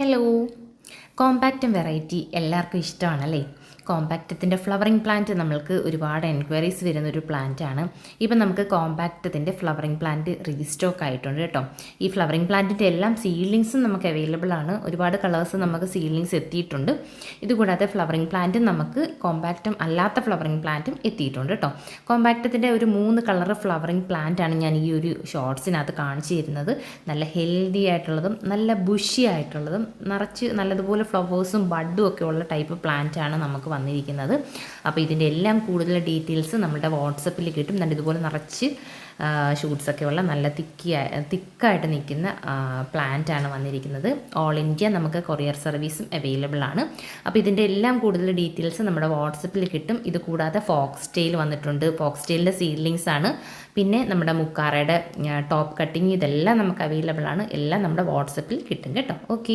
Hello കോമ്പാക്റ്റും variety എല്ലാവർക്കും ഇഷ്ടമാണല്ലേ? കോമ്പാക്റ്റത്തിന്റെ flowering plant നമ്മൾക്ക് ഒരുപാട് എൻക്വയറീസ് വരുന്ന ഒരു ആണ്. ഇപ്പം നമുക്ക് കോമ്പാക്റ്റത്തിന്റെ ഫ്ലവറിങ് പ്ലാന്റ് റീസ്റ്റോക്ക് ആയിട്ടുണ്ട് കേട്ടോ. ഈ ഫ്ലവറിങ് പ്ലാന്റിന്റെ എല്ലാം സീഡ്ലിങ്സും നമുക്ക് അവൈലബിൾ ആണ്. ഒരുപാട് കളേഴ്സ് നമുക്ക് സീഡ്ലിങ്സ് എത്തിയിട്ടുണ്ട്. ഇതുകൂടാതെ ഫ്ലവറിങ് പ്ലാന്റും നമുക്ക് കോമ്പാക്റ്റും അല്ലാത്ത ഫ്ലവറിങ് പ്ലാന്റും എത്തിയിട്ടുണ്ട് കേട്ടോ. കോമ്പാക്റ്റത്തിന്റെ ഒരു മൂന്ന് കളർ ഫ്ലവറിങ് പ്ലാന്റ് ആണ് ഞാൻ ഈ ഒരു ഷോർട്സിനകത്ത് കാണിച്ചു തരുന്നത്. നല്ല ഹെൽത്തി ആയിട്ടുള്ളതും നല്ല ബുഷി ആയിട്ടുള്ളതും നിറച്ച് നല്ലതുപോലെ ഫ്ലവേഴ്സും ബഡും ഒക്കെ ഉള്ള ടൈപ്പ് പ്ലാന്റ് ആണ് നമുക്ക് വന്നിരിക്കുന്നത്. അപ്പോൾ ഇതിന്റെ എല്ലാം കൂടുതൽ ഡീറ്റെയിൽസ് നമ്മുടെ വാട്സപ്പിൽ കിട്ടും. നല്ല ഇതുപോലെ നിറച്ച് ഷൂട്ട്സൊക്കെ ഉള്ള നല്ല തിക്കി തിക്കായിട്ട് നിൽക്കുന്ന പ്ലാന്റ് ആണ് വന്നിരിക്കുന്നത്. ഓൾ ഇന്ത്യ നമുക്ക് കൊറിയർ സർവീസും അവൈലബിൾ ആണ്. അപ്പോൾ ഇതിന്റെ എല്ലാം കൂടുതൽ ഡീറ്റെയിൽസ് നമ്മുടെ വാട്സപ്പിൽ കിട്ടും. ഇത് കൂടാതെ ഫോക്സ് ടെയിൽ വന്നിട്ടുണ്ട്. ഫോക്സ് ടെയിലിന്റെ സീഡ്ലിങ്സ് ആണ്. പിന്നെ നമ്മുടെ മുക്കാറയുടെ ടോപ്പ് കട്ടിങ് ഇതെല്ലാം നമുക്ക് അവൈലബിൾ ആണ്. എല്ലാം നമ്മുടെ വാട്സപ്പിൽ കിട്ടും കേട്ടോ. ഓക്കെ